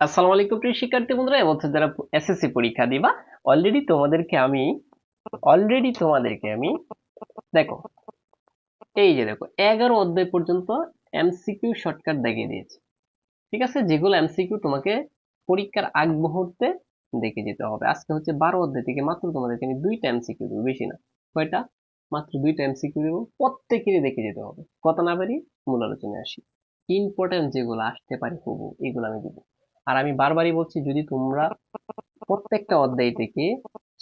আসসালামু আলাইকুম প্রিয় শিক্ষার্থী বন্ধুরা এবছর যারা এসএসসি পরীক্ষা দিবা অলরেডি তোমাদেরকে আমি অলরেডি তোমাদেরকে আমি, দেখো, এই যে দেখো, এগারো অধ্যায় পর্যন্ত এমসিকিউ শর্টকাট দেখিয়ে দিয়েছি। ঠিক আছে? যেগুলো এমসিকিউ তোমাকে পরীক্ষার আগ মুহূর্তে দেখে যেতে হবে। আজকে হচ্ছে বারো অধ্যায় থেকে মাত্র তোমাদেরকে আমি দুইটা এমসিকিউ দেবো, বেশি না। কয়টা? মাত্র দুইটা এমসিকিউ দেবো, প্রত্যেকেরই দেখে যেতে হবে। কথা না পারি মূল আলোচনায় আসি। ইম্পর্টেন্ট যেগুলো আসতে পারে হবু এগুলো আমি দিব। আর আমি বারবারই বলছি, যদি তোমরা প্রত্যেকটা অধ্যায় থেকে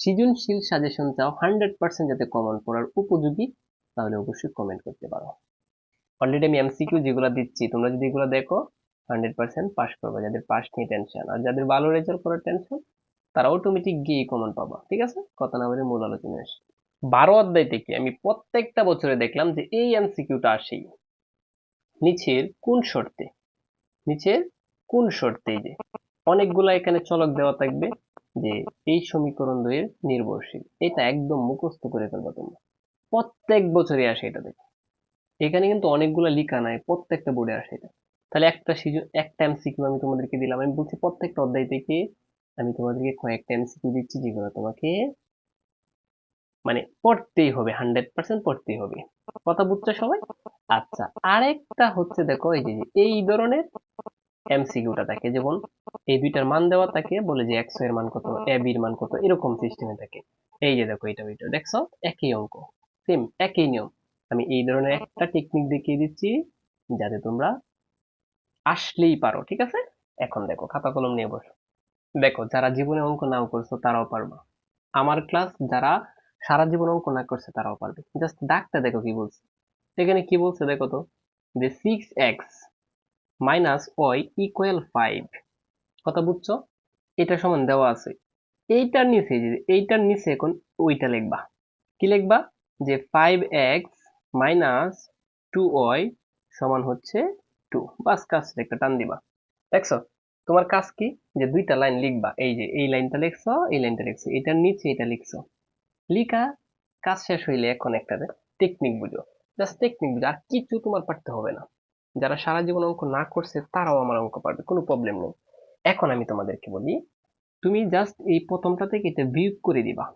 সৃজনশীল সাজেশন চাও হান্ড্রেড পার্সেন্ট যাতে কমন পড়ার উপযোগী, তাহলে অবশ্যই কমেন্ট করতে পারো। অলরেডি আমি এমসিকিউ যেগুলো দিচ্ছি, তোমরা যদি এগুলো দেখো হান্ড্রেড পার্সেন্ট পাস করবে, যাদের পাস নিয়ে টেনশন আর যাদের ভালো রেজাল্ট করার টেনশন তারা অটোমেটিক গিয়ে কমন পাবা, ঠিক আছে? কথা না বলে মূল আলোচনা আসি। বারো অধ্যায় থেকে আমি প্রত্যেকটা বছরে দেখলাম যে এই এমসিকিউটা আসেই। নিচের কোন শর্তে? নিচের কোন শর্তে যে অনেকগুলা এখানে চলক দেওয়া থাকবে যে এই সমীকরণ দুয়ের নির্ভরশীল। এটা একদম মুখস্থ করে ফেলবা তোমরা। প্রত্যেক বছরই আসে এটা দেখো। এখানে কিন্তু অনেকগুলা লিখা নাই, প্রত্যেকটা বোর্ডে আসে এটা। তাহলে একটা সিজন, একটা এমসিকিউ আমি তোমাদেরকে দিলাম। আমি বলছি প্রত্যেকটা অধ্যায় থেকে আমি তোমাদেরকে কয়েকটা এমসিকিউ দিচ্ছি যেগুলো তোমাকে মানে পড়তেই হবে হান্ড্রেড পার্সেন্ট পড়তেই হবে। কথা বুঝছ সবাই? আচ্ছা আরেকটা হচ্ছে দেখো, এই যে, এই ধরনের এমসিকিউটা থাকে যেমন এই দুইটার মান দেওয়া থাকে, বলে যে এক্সের মান কত, এ বির মান কত, এরকম সিস্টেমে থাকে। এই যে দেখো, এটা ওইটা দেখছ? একই অঙ্ক সেম একই নিয়ম। আমি এই ধরনের একটা টেকনিক দেখিয়ে দিচ্ছি, যাতে তোমরা আসলেই পারো, ঠিক আছে? এখন দেখো, খাতা কলম নিয়ে বসো। দেখো, যারা জীবনে অঙ্ক নাও করছ, তারাও পারবা। আমার ক্লাস যারা সারা জীবন অঙ্ক না করছে, তারাও পারবে। জাস্ট ডাকটা দেখো কি বলছে। এখানে কি বলছে দেখো তো? যে six x minus y equal five কথা বুঝছ? এটা সমান দেওয়া আছে। এইটার নিচে যে এইটার নিচে এখন ওইটা লিখবা। কি লিখবা? যে five x minus two y সমান হচ্ছে টু বাস কাজ একটা টান দিবা। দেখছ? তোমার কাজ কি? যে দুইটা লাইন লিখবা। এই যে, এই লাইনটা লিখছো, এই লাইনটা লিখছো। এটার নিচে এটা লিখছো। লিখা, কাজ শেষ হইলে এখন একটা টেকনিক বুঝো। জাস্ট টেকনিক বুঝো। আর কিছু তোমার পারতে হবে না। যারা সারা জীবন অঙ্ক না করছে, তারাও আমার অঙ্ক পারবে, কোনো প্রবলেম নেই। এখন আমি তোমাদেরকে বলি, তুমি জাস্ট এই প্রথমটা থেকে এটা বিয়োগ করে দিবা।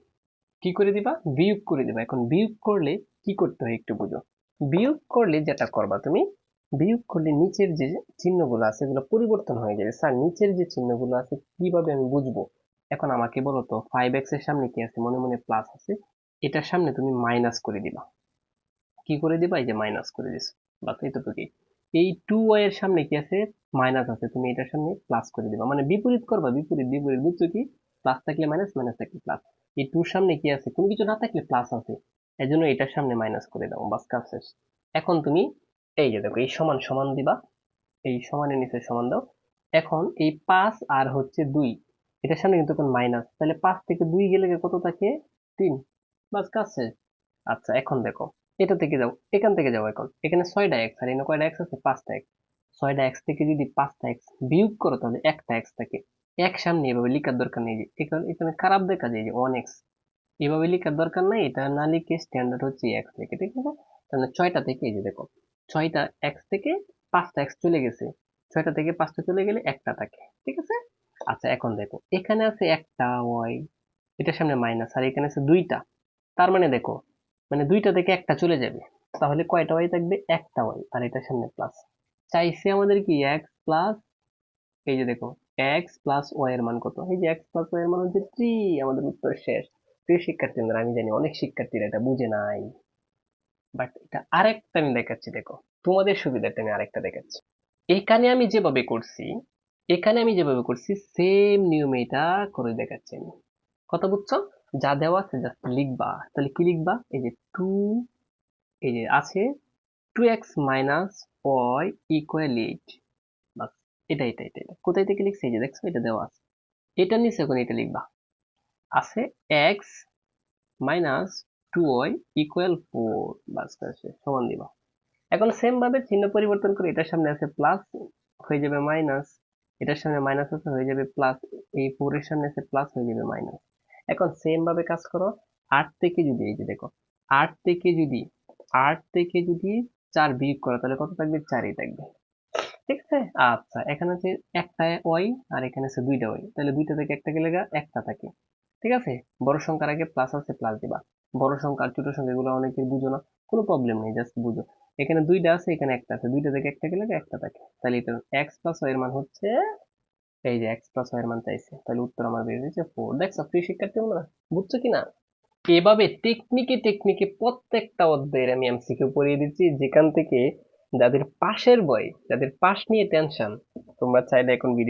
কি করে দিবা? বিয়োগ করে দিবা। এখন বিয়োগ করলে কি করতে হয় একটু বুঝো। বিয়োগ করলে যেটা করবা তুমি, বিয়োগ করলে নিচের যে চিহ্নগুলো আছে, এগুলো পরিবর্তন হয়ে যাবে। স্যার, নিচের যে চিহ্নগুলো আছে, কীভাবে আমি বুঝব? এখন আমাকে বলো তো ফাইভ এক্সের সামনে কি আছে? মনে মনে প্লাস আছে। এটার সামনে তুমি মাইনাস করে দিবা। কি করে দিবা? এই যে মাইনাস করে দিস বাস এইটুকুই এই টু ওয়াই এর সামনে কি আছে? মাইনাস আছে। তুমি এটার সামনে প্লাস করে দিবা। মানে বিপরীত করবা, বিপরীত বিপরীত। বুঝছ কি? প্লাস থাকলে মাইনাস মাইনাস থাকলে প্লাস এই টুর সামনে কি আছে? কোনো কিছু না থাকলে প্লাস আছে। এই জন্য এটার সামনে মাইনাস করে দাও। বাস, কাজ শেষ। এখন তুমি এই যে দেখো, এই সমান সমান দিবা। এই সমানের নিচে সমান দাও। এখন এই পাঁচ আর হচ্ছে দুই। এটার সামনে কিন্তু এখন মাইনাস তাহলে পাঁচ থেকে দুই গেলে কত থাকে? তিন। বাস, কাজ শেষ। আচ্ছা এখন দেখো। এটা থেকে যাও এখান থেকে যাও এখন। এখানে ছয়টা এক্স আর এখানে কয়টা এক্স আছে? পাঁচটা এক্স ছয়টা এক্স থেকে যদি পাঁচটা এক্স বিয়োগ করো, তাহলে একটা এক্স থাকে। এক সামনে এভাবে লিখার দরকার নেই যে, এখানে এখানে খারাপ দেখা যায় যে ওয়ান এক্স এভাবে লিখার দরকার নাই, এটা না লিখে স্ট্যান্ডার্ড হচ্ছে এক্স থেকে, ঠিক আছে? তাহলে ছয়টা থেকে এই যে দেখো, ছয়টা এক্স থেকে পাঁচটা এক্স চলে গেছে। ছয়টা থেকে পাঁচটা চলে গেলে একটা থাকে, ঠিক আছে? আচ্ছা এখন দেখো, এখানে আছে একটা ওয়াই এটার সামনে মাইনাস আর এখানে আছে দুইটা। তার মানে দেখো মানে দুইটা থেকে একটা চলে যাবে। তাহলে কয়টা ওয়াই থাকবে? একটা ওয়াই আর এটার সামনে প্লাস চাইছে আমাদের কি? এক্স প্লাস এই যে দেখো এক্স প্লাস ওয়াই এর মান কত? এই যে এক্স প্লাস ওয়াই এর মান হচ্ছে থ্রি আমাদের উত্তর শেষ। প্রিয় শিক্ষার্থীরা আমি জানি অনেক শিক্ষার্থীরা এটা বুঝে নাই। বাট এটা আরেকটা আমি দেখাচ্ছি, দেখো। তোমাদের সুবিধাটা আমি আরেকটা দেখাচ্ছি। এখানে আমি যেভাবে করছি, এখানে আমি যেভাবে করছি সেম নিয়মে এটা করে দেখাচ্ছি আমি। কথা বুঝছ? যা দেওয়া আছে জাস্ট লিখবা। তাহলে কি লিখবা? এই যে টু এই যে আছে two x minus y equal eight বাস, এটা এটা এটা এটা। কোথায় থেকে লিখছে? এই যে দেখছ, এটা দেওয়া আছে। এটা নিচে এখন এটা লিখবা। আছে x minus two y equal four বাস সমান দিবা। এখন সেম ভাবে চিহ্ন পরিবর্তন করে এটার সামনে আছে প্লাস হয়ে যাবে মাইনাস এটার সামনে মাইনাস আছে, হয়ে যাবে প্লাস এই ফোর এর সামনে আছে প্লাস হয়ে যাবে মাইনাস এখন সেম ভাবে কাজ করো। আট থেকে যদি এই যে দেখো, আট থেকে যদি, আট থেকে যদি চার বিয়োগ করো, তাহলে কত থাকবে? চারই থাকবে। ঠিক আছে? আচ্ছা এখানে হচ্ছে একটা ওয়াই আর এখানে আছে দুইটা ওয়াই। তাহলে দুইটা থেকে একটা গেলে একটা থাকে। ঠিক আছে? বড় সংখ্যার আগে প্লাস আছে প্লাস দিবা। বড় সংখ্যা ছোট সংখ্যা এগুলো অনেকের বুঝো না। কোনো প্রবলেম নেই জাস্ট বুঝো। এখানে দুইটা আছে, এখানে একটা আছে। দুইটা থেকে একটা গেলে একটা থাকে। তাহলে এটা এক্স প্লাস ওয়াই এর মান হচ্ছে এই যে এক্স প্লাস ওয়াই এর মান চাইছে তাহলে উত্তর আমার বের হয়েছে ফোর দেখছ প্রিয় শিক্ষার্থী বন্ধুরা, বুঝছ কিনা? এভাবে টেকনিকে টেকনিকে প্রত্যেকটা অধ্যায়ের আমি এমসিকিউ পড়িয়ে দিচ্ছি, যেখান থেকে যাদের পাশের বই যাদের পাশ নিয়ে টেনশন তোমরা চাইলে এখন ভিডিও